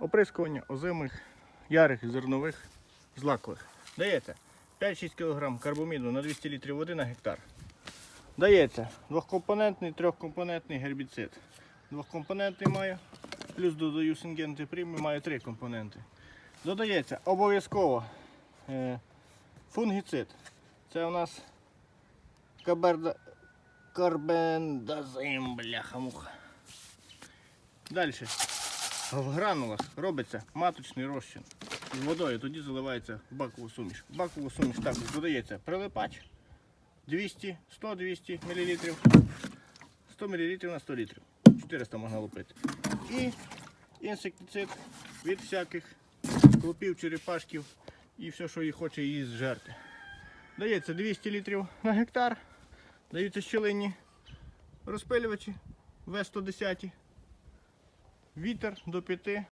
оприскування озимих, ярих, зернових, злакових. Дається 5-6 кг карбоміду на 200 літрів води на гектар. Дається двохкомпонентний, трьохкомпонентний гербіцид. Двохкомпонентний має, плюс додаю сингенти прімі, має три компоненти. Додається обов'язково е, фунгіцид. Це у нас каберда... карбендазим, бляха-муха. Далі. В гранулах робиться маточний розчин з водою, тоді заливається бакову суміш. Бакову суміш також додається прилипач 200, 100, 200 мл, 100 мл на 100 літрів. 400 можна лупити. І інсектицид від всяких клопів, черепашків і все, що їй хоче її зжерти. Дається 200 літрів на гектар. Даються щілинні розпилювачі В110. Вітер до 5